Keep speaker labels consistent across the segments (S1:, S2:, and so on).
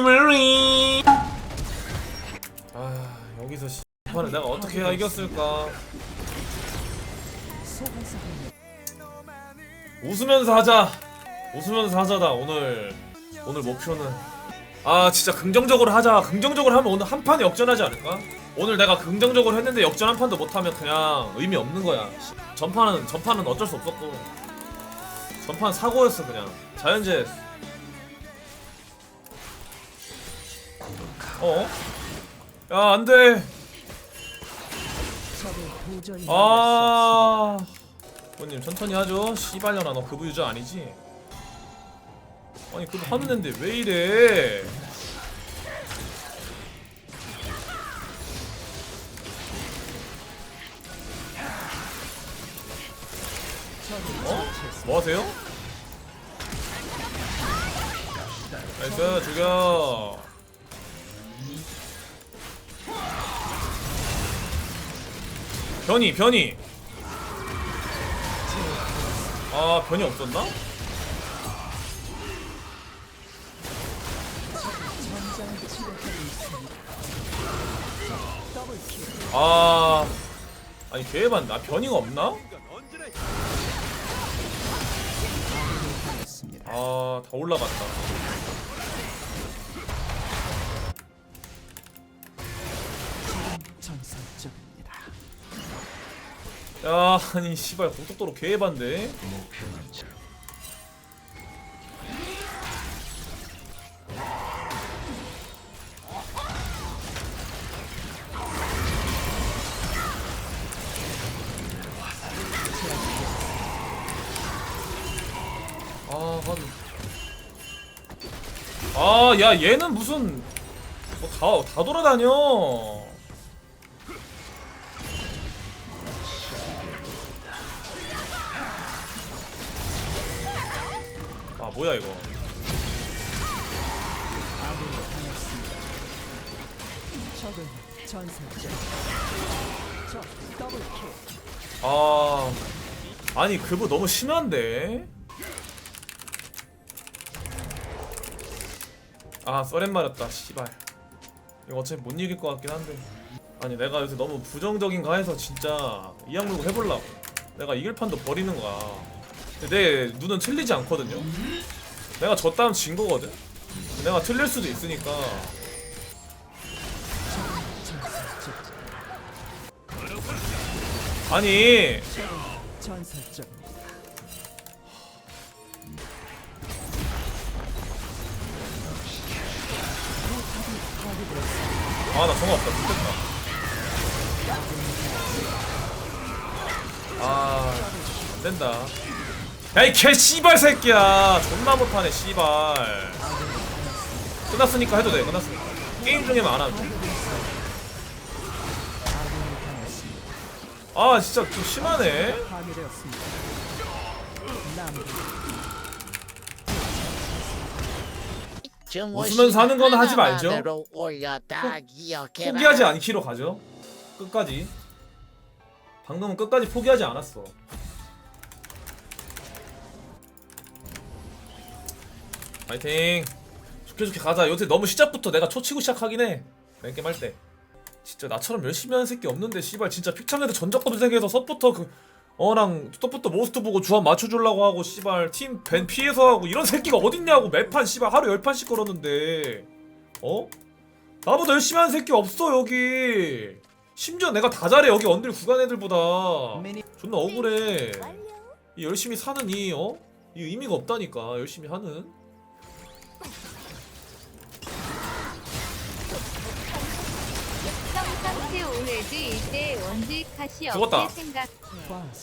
S1: 히블리 아 여기서 씨 판을 내가 어떻게 해야 이겼을까? 웃으면서 하자. 웃으면서 하자다 오늘. 오늘 목표는. 아 진짜 긍정적으로 하자. 긍정적으로 하면 오늘 한 판에 역전하지 않을까? 오늘 내가 긍정적으로 했는데 역전 한 판도 못하면 그냥 의미 없는 거야. 씨. 전판은 전판은 어쩔 수 없었고. 전판 사고였어 그냥. 자연재 어? 야 안돼 아 형님 천천히 하죠 씨발년아 너 그부 유저 아니지? 아니 그부 하는 앤데 왜 이래 어? 뭐 하세요? 나이스 죽여 변이 변이 아 변이 없었나? 아 아니 개반 나 변이가 없나? 아 다 올라갔다. 야 아니 씨발 고속도로 개반데 아, 한... 아, 야, 얘는 무슨 뭐 다, 다 돌아다녀. 뭐야 이거? 아, 아니 그거 너무 심한데. 아, 썰렌 말았다. 씨발. 이거 어차피 못 이길 것 같긴 한데. 아니 내가 요새 너무 부정적인가 해서 진짜 이악 물고 해보려고. 내가 이길 판도 버리는 거야. 내 눈은 틀리지 않거든요. 내가 졌다면 진 거거든. 내가 틀릴 수도 있으니까. 아니
S2: 전설적입니다.
S1: 아나 정화 없다 죽겠다 아 안된다 야 이 개 씨발 새끼야. 존나 못하네 씨발. 끝났으니까 해도 돼 끝났으니까. 게임 중에만 안 하면 돼아 진짜 좀 심하네. 웃으면서 하는 건 하지 말죠. 포기하지 않기로 가죠. 끝까지. 방금은 끝까지 포기하지 않았어 파이팅. 좋게 좋게 가자. 요새 너무 시작부터 내가 초치고 시작하긴 해. 랭겜 할때. 진짜 나처럼 열심히 하는 새끼 없는데 씨발. 진짜 픽창에서 전적 검색해서 섭부터 그 어랑 섭부터 모스트 보고 조합 맞춰주려고 하고 씨발. 팀벤 피해서 하고 이런 새끼가 어딨냐고. 매판 씨발. 하루 열 판씩 걸었는데. 어? 나보다 열심히 하는 새끼 없어 여기. 심지어 내가 다 잘해 여기 언들 구간 애들보다. 존나 억울해. 이 열심히 사는 이 어? 이 의미가 없다니까 열심히 하는
S3: 원딜
S1: 죽었다.
S3: 생각해.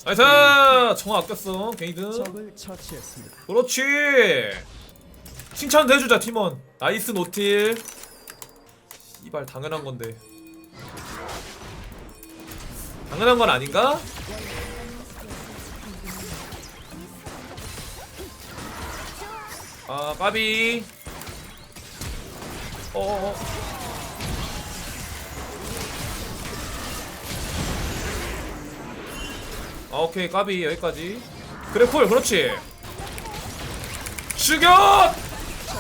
S1: 나이스 정화 아꼈어 게이드
S2: 적을 처치했습니다.
S1: 그렇지 칭찬도 해주자 팀원 나이스 노틸 이발 당연한 건데 당연한 건 아닌가? 아 까비 어어 아 오케이 까비 여기까지 그래 콜 그렇지 죽여!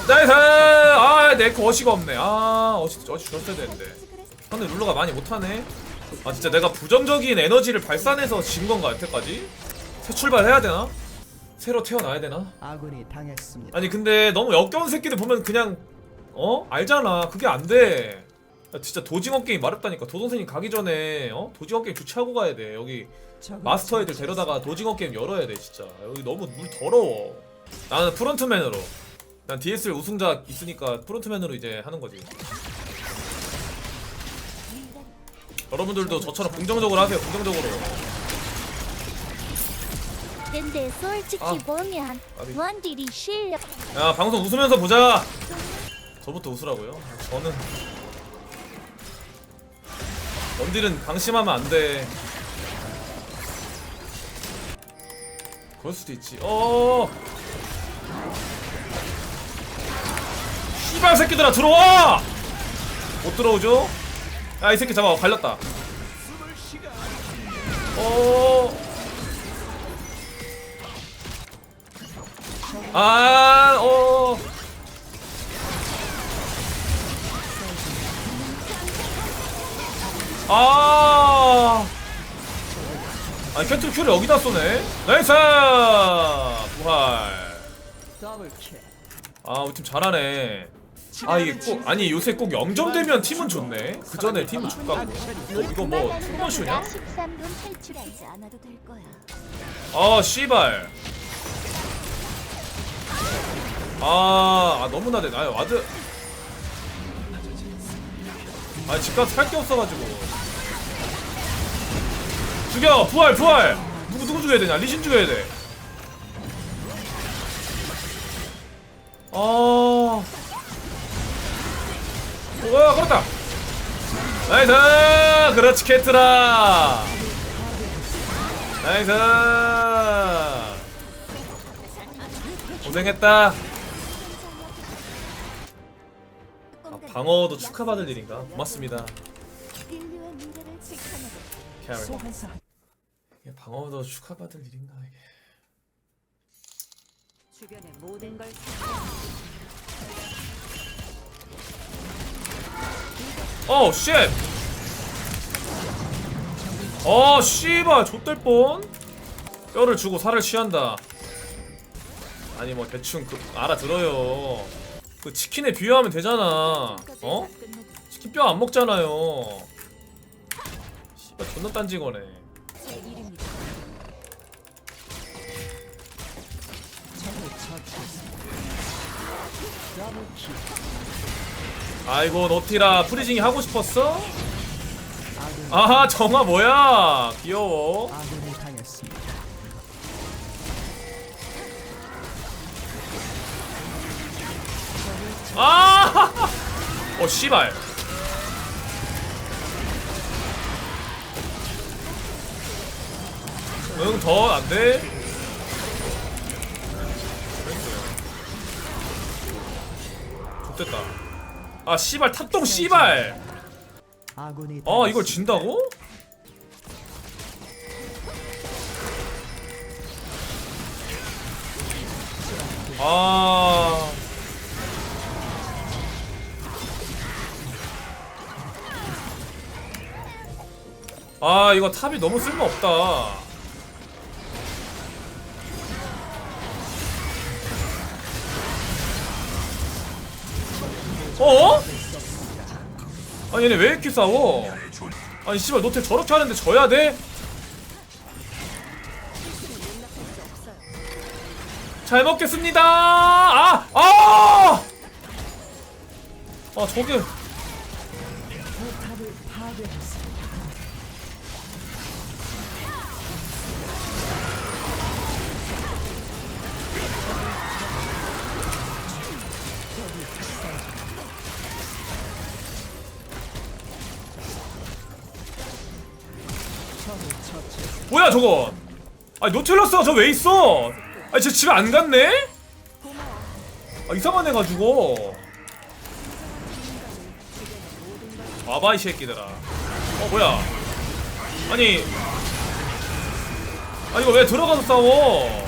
S1: 나이스! 아, 내 에코 어시가 없네 아 어시 어시 줬어야 되는데 근데 룰러가 많이 못하네 아 진짜 내가 부정적인 에너지를 발산해서 진 건가 여태까지? 새 출발해야 되나? 새로 태어나야 되나?
S2: 아니
S1: 근데 너무 역겨운 새끼들 보면 그냥 어? 알잖아 그게 안돼 진짜 도징어 게임 마렵다니까 도동생이 가기 전에 어? 도징어 게임 주최하고 가야 돼 여기 마스터 애들. 데려다가 도징어 게임 열어야 돼 진짜 여기 너무 물 더러워 나는 프론트맨으로 난 DSL 우승자 있으니까 프론트맨으로 이제 하는 거지 여러분들도 저처럼 긍정적으로 하세요 긍정적으로
S4: 근데 솔직히
S1: 아.
S4: 보면. 원딜이 실력
S1: 야 방송 웃으면서 보자 저부터 웃으라고요? 저는 원딜은 방심하면 안돼 그럴 수도 있지 어 씨발 새끼들아 들어와 못 들어오죠? 야 이 새끼 잡아 갈렸다 어 아, 어. 아. 아니, 캔틀 큐를 여기다 쏘네? 나이스! 부활. 아, 우리 팀 잘하네. 아, 이게 꼭, 아니, 요새 꼭 0점 되면 팀은 좋네. 그 전에 팀은 죽가고. 이거 뭐, 투머쇼냐?
S4: 13분 탈출하지 않아도 될 거야.
S1: 아, 씨발. 아, 아 너무 나대. 아, 와드. 아, 집 가서 살 게 없어가지고. 죽여! 부활, 부활! 누구, 누구 죽여야 되냐? 리신 죽여야 돼. 아. 오, 그렇다! 나이스! 그렇지, 캐트라! 나이스! 고생했다. 방어도 축하받을 일인가? 고맙습니다. 이게 방어도 축하받을 일인가 이게?
S5: 주변의 모든 걸
S1: 어, 쉣! 어, 씨발, 좆될 뻔. 뼈를 주고 살을 취한다. 아니 뭐 대충 그 알아들어요. 그 치킨에 비유하면 되잖아. 어? 치킨 뼈 안 먹잖아요. 씨발 존나.
S2: 더블 킬.
S1: 아이고 노티라 프리징이 하고 싶었어? 아하 정아 뭐야 귀여워
S2: 아!
S1: 어 씨발 응 더 안 돼 좋됐다 아 씨발 탑동 씨발
S2: 아
S1: 이걸. 진다고? 아 아 이거 탑이 너무 쓸모없다 어? 아니 얘네 왜 이렇게 싸워? 아니 씨발 노텔 저렇게 하는데 져야 돼? 잘 먹겠습니다. 아, 아, 아 저게 뭐야 저거? 아니 노틸러스가 저 왜 있어? 아니 쟤 집에 안 갔네? 아 이상한 애 가지고. 와봐 이 새끼들아. 어 뭐야? 아니, 아 이거 왜 들어가서 싸워?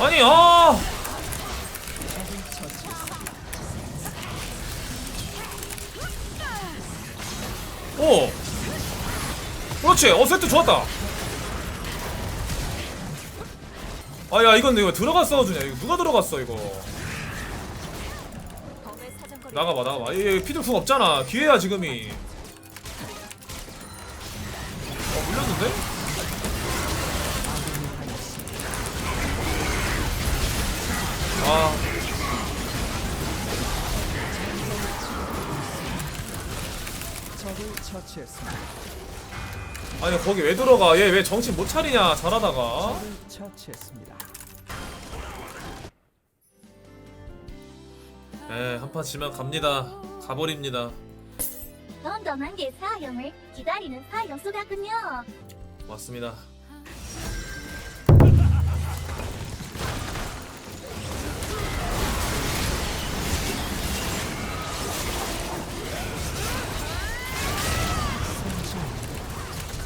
S1: 아니 아. 어 그렇지. 어 세트 좋았다. 아 야 이건 이거 들어가 싸워주냐 이거 누가 들어갔어 이거? 나가봐 나가봐. 얘 피들 궁 없잖아. 기회야 지금이. 어 물렸는데? 아
S2: 처치했습니다.
S1: 아니 거기 왜 들어가 얘 왜 정신 못 차리냐 잘하다가
S2: 적을 처치했습니다.
S1: 에 한판 지면 갑니다 가버립니다
S4: 던던한 게 사형을 기다리는 사형수다군요.
S1: 맞습니다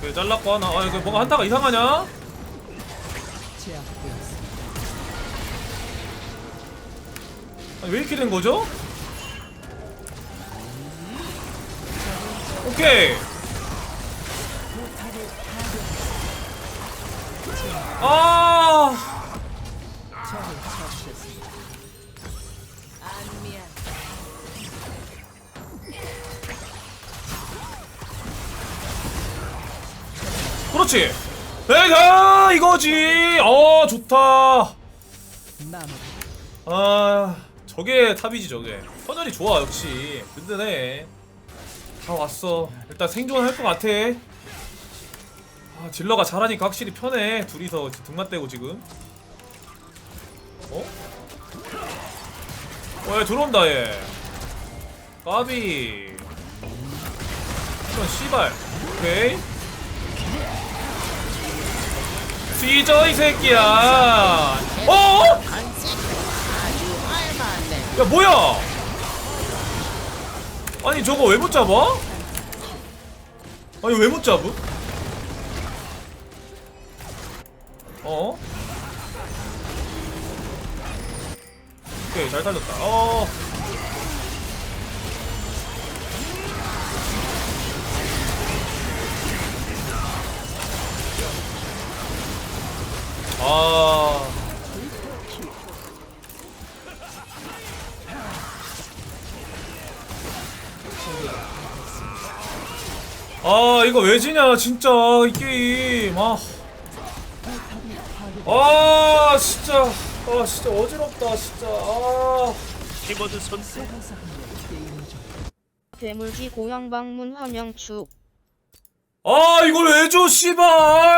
S1: 그 잘랐고 하나 아 이거 뭔가 한타가 이상하냐? 아니, 왜 이렇게 된 거죠? 오케이. 아, 그렇지. 에가 이거지. 어, 좋다. 아, 저게 탑이지 저게. 터널이 좋아 역시. 든든해. 다 왔어. 일단 생존할 것 같아. 아, 딜러가 잘하니까 확실히 편해. 둘이서 등만 떼고 지금. 어? 어, 얘 들어온다 얘. 까비. 이건 씨발. 오케이. 뒤져 이 새끼야. 어? 야 뭐야? 아니 저거 왜 못 잡아? 아니 왜 못 잡음? 어? 오케이 잘 살렸다. 어. 아. 아 이거 왜 지냐 진짜 이 게임 아. 아 진짜 아 진짜 어지럽다 진짜 아.
S6: 키보드 선수
S7: 괴물기 고향 방문 환영축
S1: 아 이걸 왜 줘 씨발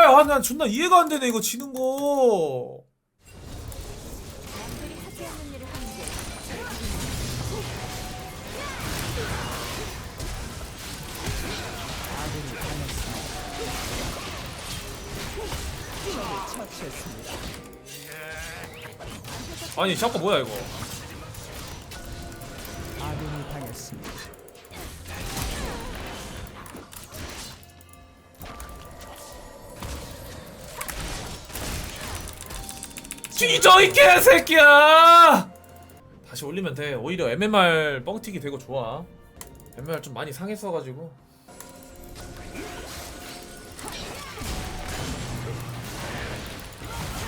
S1: 아난 존나 이해가 안 되네 이거 지는 거.
S2: 아니
S1: 잠깐 뭐야 이거 뒤져 이 개새끼야! 다시 올리면 돼. 오히려 MMR 뻥튀기 되고 좋아. MMR 좀 많이 상했어가지고.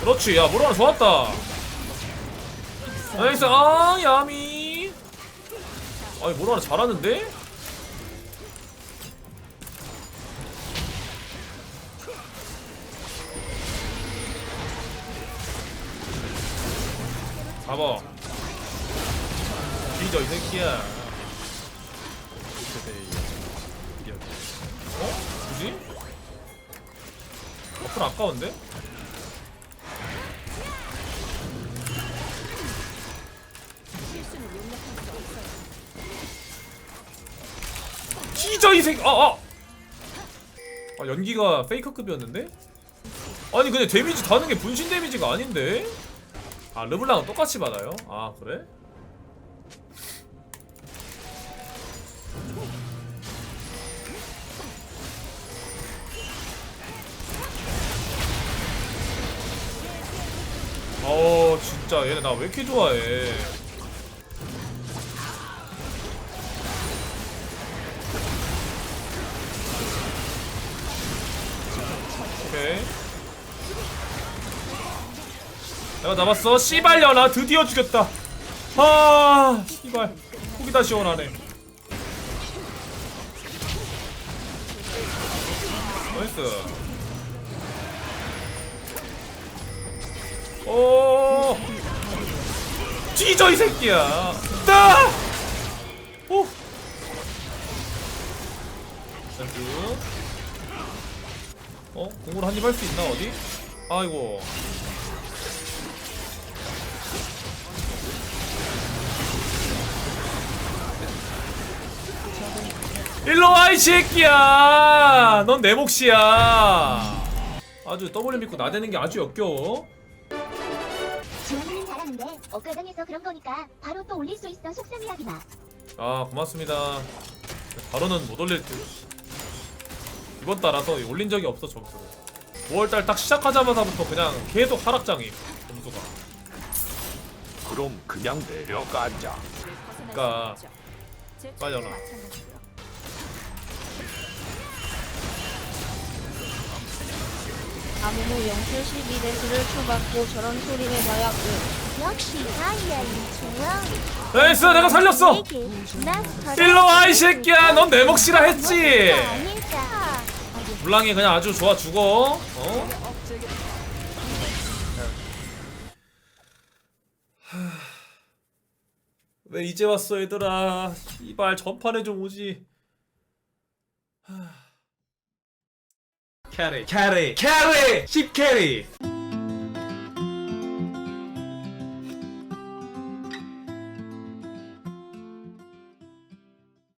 S1: 그렇지. 야 모로나 좋았다. 나이스. 아 야미. 아니 모로나 잘하는데? 잡아 뒤져 이 새끼야 어? 뭐지? 어플 아까운데? 뒤져 이 새끼 아 아! 아 연기가 페이커급이었는데? 아니 근데 데미지 다는 게 분신 데미지가 아닌데? 아 르블랑은 똑같이 받아요? 아 그래? 어 진짜 얘네 나 왜 이렇게 좋아해 오케이 내가 잡았어. 씨발려나 드디어 죽였다. 아 씨발. 속이 다 시원하네. 나이스. 오. 뒤져 이 새끼야. 따 오. 어? 공으로 한입 할 수 있나 어디? 아이고 일로 와 이 새끼야. 넌 내 몫이야. 아주 더블 믿고 나대는 게 아주 역겨워
S4: 지원이는 잘하는데 억가당해서 그런 거니까 바로 또 올릴 수 있어 속상해하지 마.
S1: 아 고맙습니다. 바로는 못 올릴 듯. 이번 달아서 올린 적이 없어 점수 5월달 딱 시작하자마자부터 그냥 계속 하락장이 점수가.
S6: 그럼 그냥 내려가자.
S1: 그러니까 올라.
S7: 아무무 072대수를 쳐받고 저런 소리 해봐야 끝.
S4: 역시 다이아이 좋아.
S1: 나이스 내가 살렸어 일로 와 이 새끼야 넌 내 몫이라 했지
S4: 아닐까.
S1: 물랑이 그냥 아주 좋아 죽어 어? 하... 왜 이제 왔어 얘들아 이발 전판에 좀 오지 하... 캐리. 캐리. 캐리. 10 캐리